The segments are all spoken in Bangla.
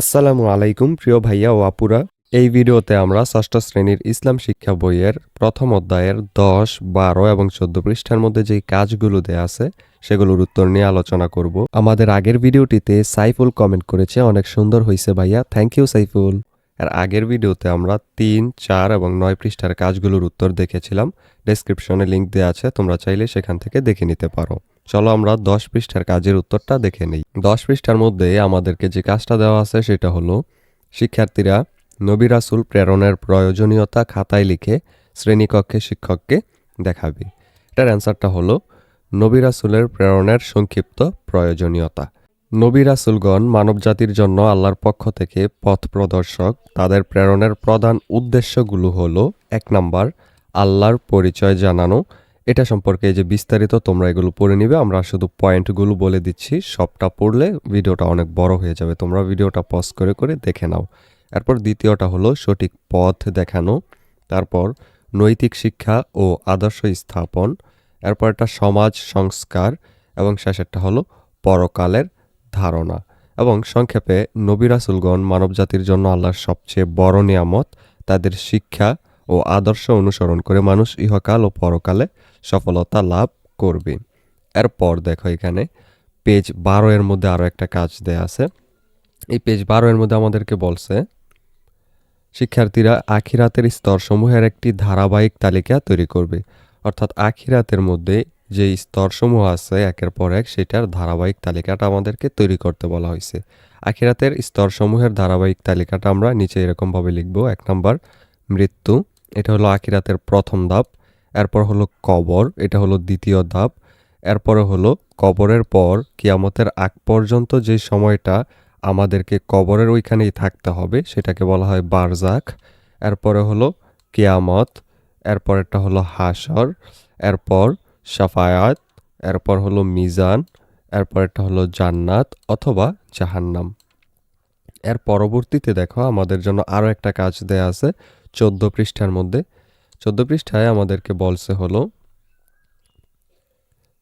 আসসালামু আলাইকুম, প্রিয় ভাইয়া ও আপুরা। এই ভিডিওতে আমরা ষষ্ঠ শ্রেণির ইসলাম শিক্ষা বইয়ের প্রথম অধ্যায়ের দশ, বারো এবং চোদ্দ পৃষ্ঠার মধ্যে যেই কাজগুলো দেয়া আছে, সেগুলোর উত্তর নিয়ে আলোচনা করব। আমাদের আগের ভিডিওটিতে সাইফুল কমেন্ট করেছে, অনেক সুন্দর হয়েছে ভাইয়া। Thank you Saiful. আর আগের ভিডিওতে আমরা তিন, চার এবং নয় পৃষ্ঠার কাজগুলোর উত্তর দেখেছিলাম। ডেসক্রিপশনে লিঙ্ক দেওয়া আছে, তোমরা চাইলে সেখান থেকে দেখে নিতে পারো। চলো আমরা দশ পৃষ্ঠার কাজের উত্তরটা দেখে নিই। দশ পৃষ্ঠার মধ্যে আমাদেরকে যে কাজটা দেওয়া আছে সেটা হলো, শিক্ষার্থীরা নবী রাসুল প্রেরণের প্রয়োজনীয়তা খাতায় লিখে শ্রেণীকক্ষে শিক্ষককে দেখাবে। এটার অ্যান্সারটা হলো, নবী রাসুলের প্রেরণের সংক্ষিপ্ত প্রয়োজনীয়তা। নবী রাসুলগণ মানবজাতির জন্য আল্লাহর পক্ষ থেকে পথ প্রদর্শক। তাদের প্রেরণের প্রধান উদ্দেশ্যগুলো হলো, এক নাম্বার, আল্লাহর পরিচয় জানানো। এটা সম্পর্কে যে বিস্তারিত তোমরা এগুলো পড়ে নিবে, আমরা শুধু পয়েন্টগুলো বলে দিচ্ছি, সবটা পড়লে ভিডিওটা অনেক বড় হয়ে যাবে। তোমরা ভিডিওটা পজ করে করে দেখে নাও। এরপর দ্বিতীয়টা হলো সঠিক পথ দেখানো, তারপর নৈতিক শিক্ষা ও আদর্শ স্থাপন এরপর একটা সমাজ সংস্কার, এবং শেষেরটা হলো পরকালের ধারণা। এবং সংক্ষেপে, নবী রাসুলগণ মানবজাতির জন্য আল্লাহর সবচেয়ে বড় নিয়ামত তাদের শিক্ষা ও আদর্শ অনুসরণ করে মানুষ ইহকাল ও পরকালে সফলতা লাভ করবে। এরপর দেখো এখানে পেজ বারো এর মধ্যে আরও একটা কাজ দেয়া আছে। এই পেজ বারো এর মধ্যে আমাদেরকে বলছে, শিক্ষার্থীরা আখিরাতের স্তরসমূহের একটি ধারাবাহিক তালিকা তৈরি করবে। অর্থাৎ আখিরাতের মধ্যে যে স্তরসমূহ আছে একের পর এক সেটার ধারাবাহিক তালিকাটা আমাদেরকে তৈরি করতে বলা হয়েছে। আখিরাতের স্তরসমূহের ধারাবাহিক তালিকাটা আমরা নিচে এরকমভাবে লিখব। এক নম্বর, মৃত্যু। এটা হলো আখিরাতের প্রথম ধাপ, এরপর হলো কবর, এটা হলো দ্বিতীয় ধাপ, এরপরে হলো কবরের পর, কিয়ামতের আগ পর্যন্ত যে সময়টা আমাদেরকে কবরের ওইখানেই থাকতে হবে, সেটাকে বলা হয় বারজাক, এরপরে হলো কিয়ামত, এরপরেরটা হলো হাসর এরপর সাফায়াত এরপর হলো মিজান, এরপরেরটা হলো জান্নাত অথবা জাহান্নাম। এর পরবর্তীতে দেখো আমাদের জন্য আরও একটা কাজ দেয়া আছে চোদ্দ পৃষ্ঠার মধ্যে। চোদ্দ পৃষ্ঠায় আমাদেরকে বলছে হলো,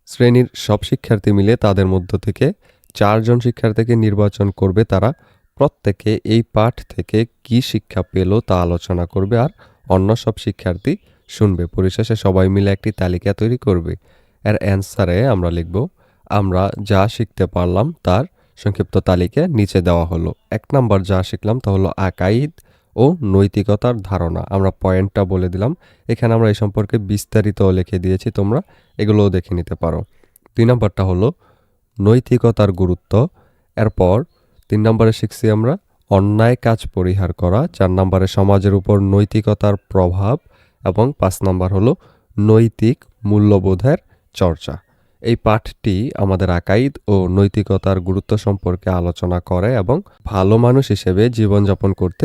শ্রেণির সব শিক্ষার্থী মিলে তাদের মধ্য থেকে চারজন শিক্ষার্থীকে নির্বাচন করবে তারা প্রত্যেকে এই পাঠ থেকে কি শিক্ষা পেল তা আলোচনা করবে আর অন্য সব শিক্ষার্থী শুনবে। পরিশেষে সবাই মিলে একটি তালিকা তৈরি করবে। এর অ্যান্সারে আমরা লিখব, আমরা যা শিখতে পারলাম তার সংক্ষিপ্ত তালিকা নিচে দেওয়া হলো। এক নাম্বার যা শিখলাম তা হলো আকাইদ ও নৈতিকতার ধারণা। আমরা পয়েন্টটা বলে দিলাম। এখানে আমরা এই সম্পর্কে বিস্তারিত লিখে দিয়েছি, তোমরা এগুলোও দেখে নিতে পারো। দুই নম্বরটা হলো নৈতিকতার গুরুত্ব। এরপর তিন নম্বরে শিখছি আমরা অন্যায় কাজ পরিহার করা। চার নম্বরে সমাজের উপর নৈতিকতার প্রভাব। এবং পাঁচ নম্বর হলো নৈতিক মূল্যবোধের চর্চা। এই পাঠটি আমাদের আকাইদ ও নৈতিকতার গুরুত্ব সম্পর্কে আলোচনা করে এবং ভালো মানুষ হিসেবে জীবনযাপন করতে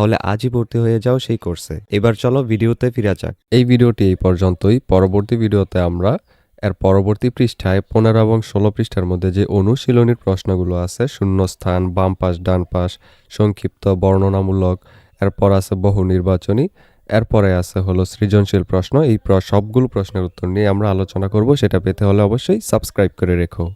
তাহলে আজই ভর্তি হয়ে যাও সেই কোর্সে। এবার চলো ভিডিওতে ফিরে যাক। এই ভিডিওটি এই পর্যন্তই। পরবর্তী ভিডিওতে আমরা এর পরবর্তী পৃষ্ঠায় পনেরো এবং ষোলো পৃষ্ঠার মধ্যে যে অনুশীলনীর প্রশ্নগুলো আছে, শূন্যস্থান, বাম পাশ, ডান পাশ, সংক্ষিপ্ত, বর্ণনামূলক, এরপর আছে বহু নির্বাচনী, এরপরে আছে হলো সৃজনশীল প্রশ্ন। এই সবগুলো প্রশ্নের উত্তর নিয়ে আমরা আলোচনা করব। সেটা পেতে হলে অবশ্যই সাবস্ক্রাইব করে রেখো।